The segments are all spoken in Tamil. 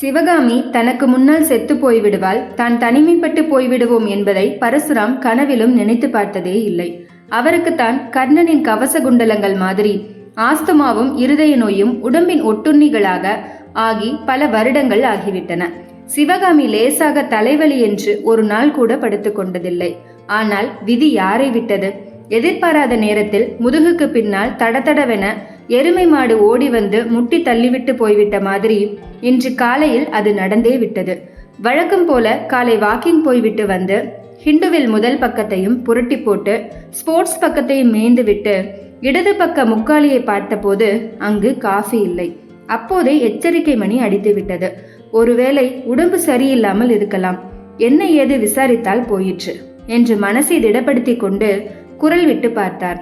சிவகாமி தனக்கு முன்னால் செத்து போய்விடுவாள் தான் தனிமைப்பட்டு போய்விடுவோம் என்பதை பரசுராம் கனவிலும் நினைத்து பார்த்ததே இல்லை. அவருக்குத்தான் கர்ணனின் கவச குண்டலங்கள் மாதிரி ஆஸ்துமாவும் இருதய நோயும் உடம்பின் ஒட்டுண்ணிகளாக ஆகி பல வருடங்கள் ஆகிவிட்டன. சிவகாமி லேசாக தலைவலி என்று ஒரு நாள் கூட படுத்துக் கொண்டதில்லை. ஆனால் விதி யாரை விட்டது? எதிர்பாராத நேரத்தில் முதுகுக்கு பின்னால் தடதடவென எருமை மாடு ஓடி வந்து முட்டி தள்ளிவிட்டு போய்விட்ட மாதிரி இன்று காலையில் அது நடந்தே விட்டது. வழக்கம் போல காலை வாக்கிங் போய்விட்டு வந்து ஹிண்டுவில் முதல் பக்கத்தையும் புரட்டி போட்டு ஸ்போர்ட்ஸ் பக்கத்தையும் மேய்ந்து விட்டு இடது பக்க முக்காலியை பார்த்தபோது அங்கு காஃபி இல்லை. அப்போதே எச்சரிக்கை மணி அடித்து விட்டது. ஒருவேளை உடம்பு சரியில்லாமல் இருக்கலாம். என்ன ஏது விசாரித்தால் போயிற்று என்று மனசை திடப்படுத்தி கொண்டு குரல் விட்டு பார்த்தார்.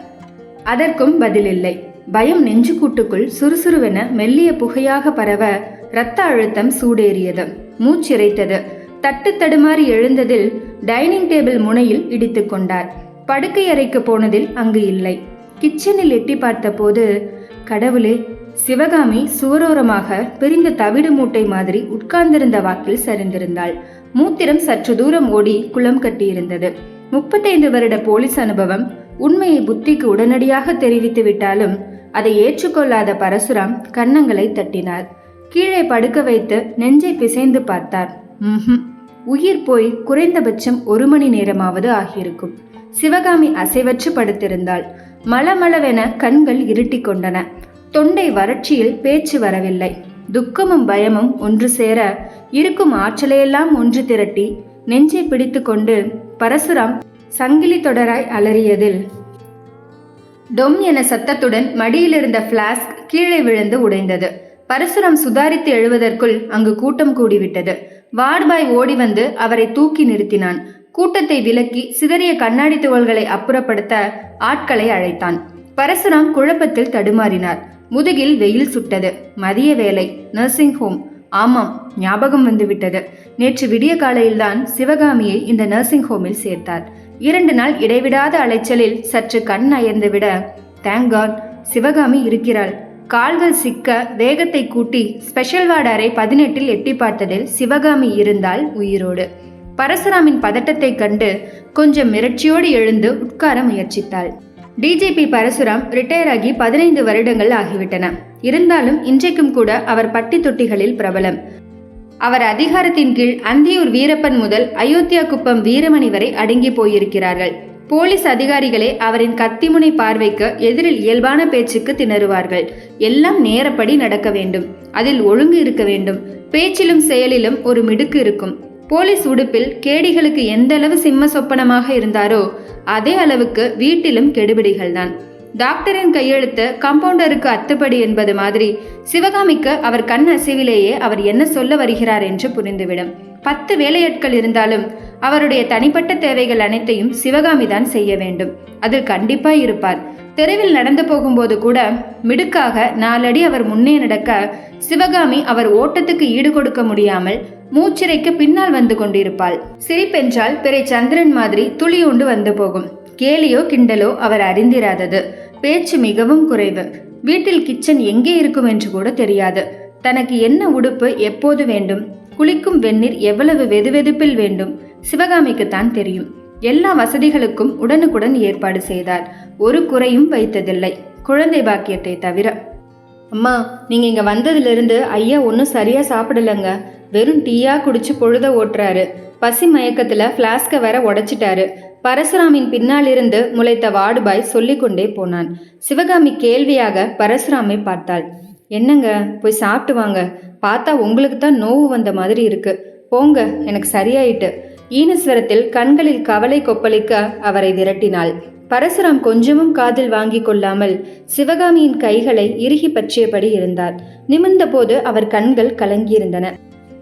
அதற்கும் பதிலில்லை பயம் நெஞ்சுக்கூட்டுக்குள் சுறுசுறுவென மெல்லிய புகையாக பரவ இரத்த அழுத்தம் சூடேறியது. மூச்சிறைத்தது தட்டு தடுமாறி எழுந்ததில் டைனிங் டேபிள் முனையில் இடித்து கொண்டார். படுக்கை அறைக்கு போனதில் அங்கு இல்லை. கிச்சனில் எட்டி பார்த்தபோது கடவுளே சிவகாமி சுவரோரமாக பிரிந்த தவிடு மூட்டை மாதிரி உட்கார்ந்திருந்த வாக்கில் சரிந்திருந்தாள். மூத்திரம் சற்று தூரம் ஓடி குளம் கட்டியிருந்தது. முப்பத்தைந்து வருட போலீஸ் அனுபவம் உண்மையை புத்திக்கு உடனடியாக தெரிவித்து விட்டாலும் அதை ஏற்றுக்கொள்ளாத பரசுராம் கன்னங்களை தட்டினார். கீழே படுக்க வைத்து நெஞ்சை பிசைந்து பார்த்தார். ம்ஹும் உயிர் போய் குறைந்தபட்சம் ஒரு மணி நேரமாவது ஆகியிருக்கும். சிவகாமி அசைவற்று படுத்திருந்தாள். மளமளவென கண்கள் இருட்டி கொண்டன. தொண்டை வறட்சியில் பேச்சு வரவில்லை. துக்கமும் பயமும் ஒன்று சேர இருக்கும் ஆற்றலையெல்லாம் ஒன்று திரட்டி நெஞ்சை பிடித்துக்கொண்டு பரசுராம் சங்கிலி தொடராய் அலறியதில் டொம் என சத்தத்துடன் மடியிலிருந்த பிளாஸ்க் கீழே விழுந்து உடைந்தது. பரசுராம் சுதாரித்து எழுவதற்குள் அங்கு கூட்டம் கூடிவிட்டது. வார்பாய் ஓடி வந்து அவரை தூக்கி நிறுத்தினான். கூட்டத்தை விலக்கி சிதறிய கண்ணாடி துகள்களை அப்புறப்படுத்த ஆட்களை அழைத்தான். பரசுராம் குழப்பத்தில் தடுமாறினார். முதுகில் வெயில் சுட்டது. மதிய வேலை நர்சிங் ஹோம் ஆமாம் ஞாபகம் வந்துவிட்டது. நேற்று விடிய காலையில்தான் சிவகாமியை இந்த நர்சிங் ஹோமில் சேர்த்தார். இரண்டு நாள் இடைவிடாத அலைச்சலில் சற்று கண் அயர்ந்துவிட தேங்காட் தேங்க் சிவகாமி இருக்கிறாள். கால்கள் சிக்க வேகத்தை கூட்டி ஸ்பெஷல் வார்டு அறை பதினெட்டில் எட்டி பார்த்ததில் சிவகாமி இருந்தால் உயிரோடு. பரசுராமின் பதட்டத்தை கண்டு கொஞ்சம் மிரட்சியோடு எழுந்து உட்கார முயற்சித்தாள். டிஜிபி பரசுராம் ரிட்டையர் ஆகி பதினைந்து வருடங்கள் ஆகிவிட்டன. இருந்தாலும் இன்றைக்கும் கூட அவர் பட்டி தொட்டிகளில் பிரபலம். அவர் அதிகாரத்தின் கீழ் அந்தியூர் வீரப்பன் முதல் அயோத்தியா குப்பம் வீரமணி வரை அடங்கி போயிருக்கிறார்கள். போலீஸ் அதிகாரிகளே அவரின் கத்திமுனை பார்வைக்கு எதிரில் இயல்பான பேச்சுக்கு திணறுவார்கள். எல்லாம் நேரப்படி நடக்க வேண்டும். அதில் ஒழுங்கு இருக்க வேண்டும். பேச்சிலும் செயலிலும் ஒரு மிடுக்கு இருக்கும். போலீஸ் உடுப்பில் கேடிகளுக்கு எந்த அளவு சிம்ம சொப்பனமாக இருந்தாரோ அதே அளவுக்கு வீட்டிலும் கெடுபிடிகள்தான். டாக்டரின் கையெழுத்து கம்பவுண்டருக்கு அத்துப்படி என்பது மாதிரி. சிவகாமிக்கு அவர் கண் அசைவிலேயே அவர் என்ன சொல்ல வருகிறார் என்று புரிந்துவிடும். பத்து வேலையாட்கள் இருந்தாலும் அவருடைய தனிப்பட்ட தேவைகள் அனைத்தையும் சிவகாமி தான் செய்ய வேண்டும். அதில் கண்டிப்பாய் இருப்பார். தெருவில் நடந்து போகும்போது கூட மிடுக்காக நாலடி அவர் முன்னே நடக்க சிவகாமி அவர் ஓட்டத்துக்கு ஈடு கொடுக்க முடியாமல் மூச்சிறைக்கு பின்னால் வந்து கொண்டிருப்பாள். சிரிப்பென்றால் பிறை சந்திரன் மாதிரி துளியோண்டு வந்து போகும். கேலியோ கிண்டலோ அவர் அறிந்திராதது. பேச்சு மிகவும் குறைவு. வீட்டில் கிச்சன் எங்கே இருக்கும் என்று கூட தெரியாது. தனக்கு என்ன உடுப்பு எப்போது வேண்டும்? குளிக்கும் வெந்நீர் எவ்வளவு வெதுவெதுப்பில் வேண்டும்? சிவகாமிக்குத்தான் தெரியும். எல்லா வசதிகளுக்கும் உடனுக்குடன் ஏற்பாடு செய்தார். ஒரு குறையும் வைத்ததில்லை. குழந்தை பாக்கியத்தை தவிர. அம்மா நீங்க இங்க வந்ததிலிருந்து ஐயா ஒன்றும் சரியா சாப்பிடலங்க. வெறும் டீயா குடிச்சு பொழுத ஓட்டுறாரு. பசி மயக்கத்துல பிளாஸ்க வேற உடைச்சிட்டாரு. பரசுராமின் பின்னால் இருந்து முளைத்த வாடுபாய் சொல்லிக்கொண்டே போனான். சிவகாமி கேள்வியாக பரசுராமை பார்த்தாள். என்னங்க போய் சாப்பிட்டு வாங்க. பார்த்தா உங்களுக்கு தான் நோவு வந்த மாதிரி இருக்கு. போங்க எனக்கு சரியாயிட்டு. ஈனஸ்வரத்தில் கண்களில் கவலை கொப்பளிக்க அவரை விரட்டினாள். பரசுராம் கொஞ்சமும் காதில் வாங்கி கொள்ளாமல் சிவகாமியின் கைகளை இறுகி பற்றியபடி இருந்தார். நிமிர்ந்தபோது அவர் கண்கள் கலங்கியிருந்தன.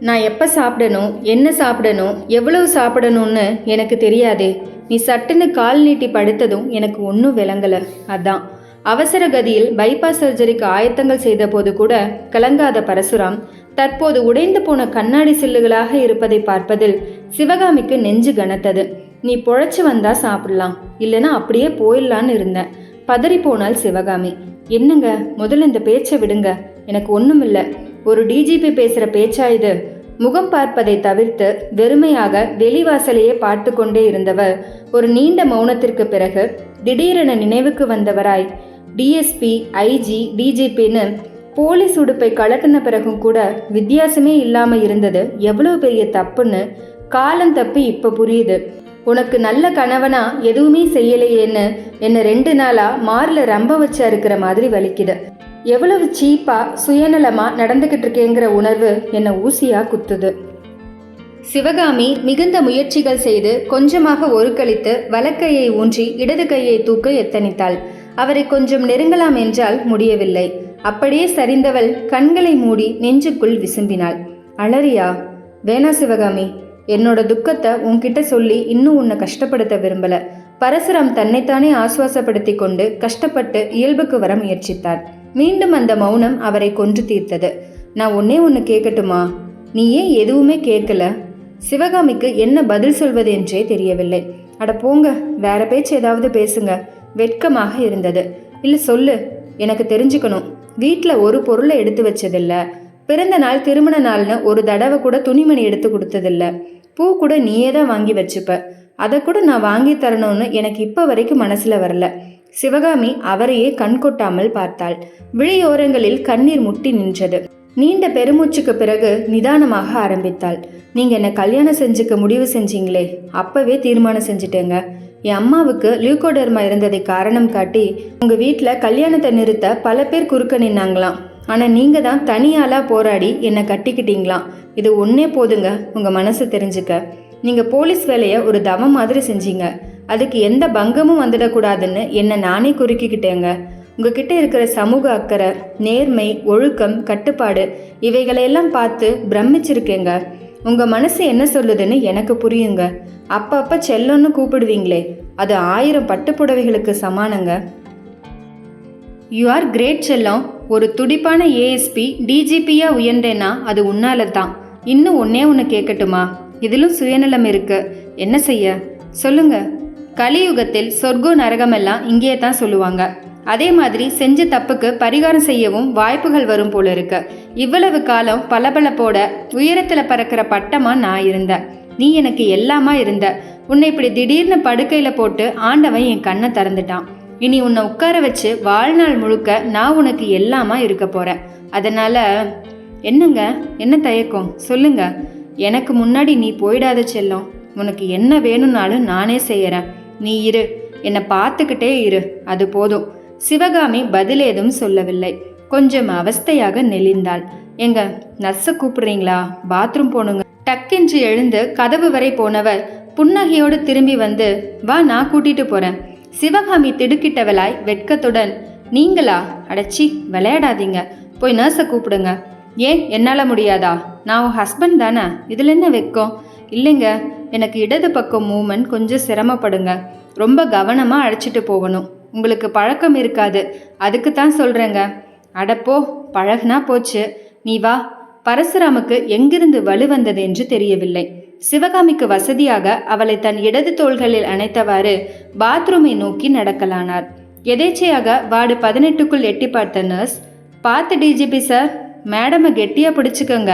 நான் எப்போ சாப்பிடணும் என்ன சாப்பிடணும் எவ்வளவு சாப்பிடணும்னு எனக்கு தெரியாதே. நீ சட்டுன்னு கால் நீட்டி படுத்ததும் எனக்கு ஒன்றும் விளங்கல. அதான். அவசர கதியில் பைபாஸ் சர்ஜரிக்கு ஆயத்தங்கள் செய்தபோது கூட கலங்காத பரசுராம் தற்போது உடைந்து போன கண்ணாடி சில்லுகளாக இருப்பதை பார்ப்பதில் சிவகாமிக்கு நெஞ்சு கனத்தது. நீ பொழைச்சு வந்தா சாப்பிடலாம் இல்லைன்னா அப்படியே போயிடலான்னு இருந்தேன் பதறி போனால் சிவகாமி. என்னங்க முதல்ல இந்த பேச்சை விடுங்க. எனக்கு ஒன்றும் இல்லை ஒரு டிஜிபி பேசுகிற பேச்சா இது? முகம் பார்ப்பதை தவிர்த்து வெறுமையாக வெளிவாசலையே பார்த்து கொண்டே இருந்தவர். ஒரு நீண்ட மௌனத்திற்கு பிறகு திடீரென நினைவுக்கு வந்தவராய் டிஎஸ்பி ஐஜி டிஜிபின்னு போலீஸ் உடுப்பை கலட்டின பிறகும் கூட வித்தியாசமே இல்லாம இருந்தது. எவ்வளவு பெரிய தப்புன்னு காலம் தப்பி இப்ப புரியுது. உனக்கு நல்ல கணவனா எதுவுமே செய்யலையேன்னு என்ன ரெண்டு நாளா மார்ல ரம்ப வச்சு இருக்கிற மாதிரி வலிக்குது. எவ்வளவு சீப்பா சுயநலமா நடந்துகிட்டு இருக்கேங்கிற உணர்வு என்னை ஊசியா குத்துது. சிவகாமி மிகுந்த முயற்சிகள் செய்து கொஞ்சமாக ஒரு கழித்து வலக்கையை ஊன்றி இடது கையை தூக்க எத்தனித்தாள். அவரை கொஞ்சம் நெருங்கலாம் என்றால் முடியவில்லை. அப்படியே சரிந்தவள் கண்களை மூடி நெஞ்சுக்குள் விசும்பினாள். அலறியா? வேணா சிவகாமி என்னோட துக்கத்தை உன்கிட்ட சொல்லி இன்னும் உன்னை கஷ்டப்படுத்த விரும்பல. பரசுராம் தன்னைத்தானே ஆசுவாசப்படுத்தி கொண்டு கஷ்டப்பட்டு இயல்புக்கு வர முயற்சித்தார். மீண்டும் அந்த மௌனம் அவரை கொன்று தீர்த்தது. நான் ஒன்னே ஒன்று கேட்கட்டுமா நீ ஏன் எதுவுமே கேட்கல? சிவகாமிக்கு என்ன பதில் சொல்வது என்றே தெரியவில்லை. அட போங்க வேற பேச்சு ஏதாவது பேசுங்க. வெட்கமாக இருந்தது. இல்லை சொல்லு. எனக்கு தெரிஞ்சுக்கணும். வீட்டில் ஒரு பொருளை எடுத்து வச்சதில்ல. பிறந்த நாள் திருமண நாள்னு ஒரு தடவை கூட துணிமணி எடுத்து கொடுத்ததில்ல. பூ கூட நீயே தான் வாங்கி வச்சுப்ப. அதை கூட நான் வாங்கி தரணும்னு எனக்கு இப்போ வரைக்கும் மனசில் வரல. சிவகாமி அவரையே கண் கொட்டாமல் பார்த்தாள். விழியோரங்களில் கண்ணீர் முட்டி நின்றது. நீண்ட பெருமூச்சுக்கு பிறகு நிதானமாக ஆரம்பித்தாள். நீங்க என்ன கல்யாணம் செஞ்சுக்க முடிவு செஞ்சீங்களே? அப்பவே தீர்மானம் செஞ்சுட்டேங்க. என் அம்மாவுக்கு லியூகோடர்மா இருந்ததை காரணம் காட்டி உங்க வீட்டில் கல்யாணத்தை நிறுத்த பல பேர் குறுக்க நின்னாங்களாம். ஆனால் நீங்க தான் தனியாளாக போராடி என்னை கட்டிக்கிட்டீங்களாம். இது ஒன்னே போதுங்க உங்க மனசு தெரிஞ்சுக்க. நீங்க போலீஸ் வேலையை ஒரு தவம் மாதிரி செஞ்சீங்க. அதுக்கு எந்த பங்கமும் வந்துடக்கூடாதுன்னு என்னை நானே குறுக்கிக்கிட்டேங்க. உங்ககிட்ட இருக்கிற சமூக அக்கறை நேர்மை ஒழுக்கம் கட்டுப்பாடு இவைகளையெல்லாம் பார்த்து பிரமிச்சிருக்கேங்க. உங்கள் மனசு என்ன சொல்லுதுன்னு எனக்கு புரியுங்க. அப்பப்போ செல்லோன்னு கூப்பிடுவீங்களே அது ஆயிரம் பட்டு புடவைகளுக்கு சமானங்க. யூ ஆர் கிரேட் செல்லம். ஒரு துடிப்பான ஏஎஸ்பி டிஜிபியா உயர்ந்தேன்னா அது உன்னால தான் இன்னும் ஒன்னே ஒன்று கேட்கட்டுமா? இதிலும் சுயநலம் இருக்கு. என்ன செய்ய? சொல்லுங்கள் கலியுகத்தில் சொர்க்கம் நரகமெல்லாம் இங்கேயே தான் சொல்லுவாங்க. அதே மாதிரி செஞ்ச தப்புக்கு பரிகாரம் செய்யவும் வாய்ப்புகள் வரும் போல இருக்கு. இவ்வளவு காலம் பளபளப்போட உயரத்தில் பறக்கிற பட்டமா நான் இருந்தேன் நீ எனக்கு எல்லாமா இருந்த. உன்னை இப்படி திடீர்னு படுக்கையில போட்டு ஆண்டவன் என் கண்ணை திறந்துட்டான். இனி உன்னை உட்கார வச்சு வாழ்நாள் முழுக்க நான் உனக்கு எல்லாமா இருக்க போறேன். அதனால என்னங்க? என்ன தயக்கம்? சொல்லுங்க. எனக்கு முன்னாடி நீ போயிடாத செல்லம். உனக்கு என்ன வேணும்னாலும் நானே செய்யறேன். நீ இரு. என்னை பார்த்துக்கிட்டே இரு. அது போதும். சிவகாமி பதில் ஏதும் சொல்லவில்லை. கொஞ்சம் அவஸ்தையாக நெளிந்தாள். எங்க நர்ஸை கூப்பிடுறீங்களா? பாத்ரூம் போனுங்க டக்கென்று எழுந்து கதவு வரை போனவர் புன்னகையோடு திரும்பி வந்து வா நான் கூட்டிட்டு போறேன். சிவகாமி திடுக்கிட்டவளாய் வெட்கத்துடன் நீங்களா? அடச்சி விளையாடாதீங்க. போய் நர்ஸை கூப்பிடுங்க. ஏன்? என்னால் முடியாதா? நான் உன் ஹஸ்பண்ட் தானே? இதில் என்ன வெக்கம் இல்லைங்க எனக்கு இடது பக்கம் மூமெண்ட் கொஞ்சம் சிரமப்படுங்க. ரொம்ப கவனமாக அழைச்சிட்டு போகணும். உங்களுக்கு பழக்கம் இருக்காது. அதுக்கு தான் சொல்கிறேங்க அடப்போ பழகுனா போச்சு. நீ வா. பரசுராமுக்கு எங்கிருந்து வலு வந்தது என்று தெரியவில்லை. சிவகாமிக்கு வசதியாக அவளை தன் இடது தோள்களில் அணைத்தவாறு பாத்ரூமை நோக்கி நடக்கலானார். எதேச்சையாக வார்டு பதினெட்டுக்குள் எட்டி பார்த்த நர்ஸ் பார்த்து டிஜிபி சார் மேடமை கெட்டியாக பிடிச்சிக்கோங்க.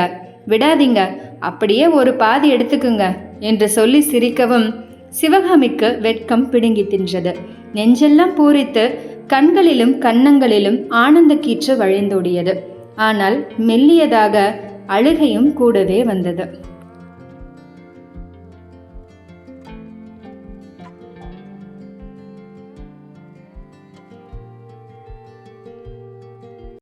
விடாதீங்க. அப்படியே ஒரு பாதி எடுத்துக்குங்க என்று சொல்லி சிரிக்கவும் சிவகாமிக்கு வெட்கம் பிடுங்கி தின்றது. நெஞ்செல்லாம் பூரித்து கண்களிலும் கன்னங்களிலும் ஆனந்த கீற்று வழிந்தோடியது. ஆனால் மெல்லியதாக அழுகையும் கூடவே வந்தது.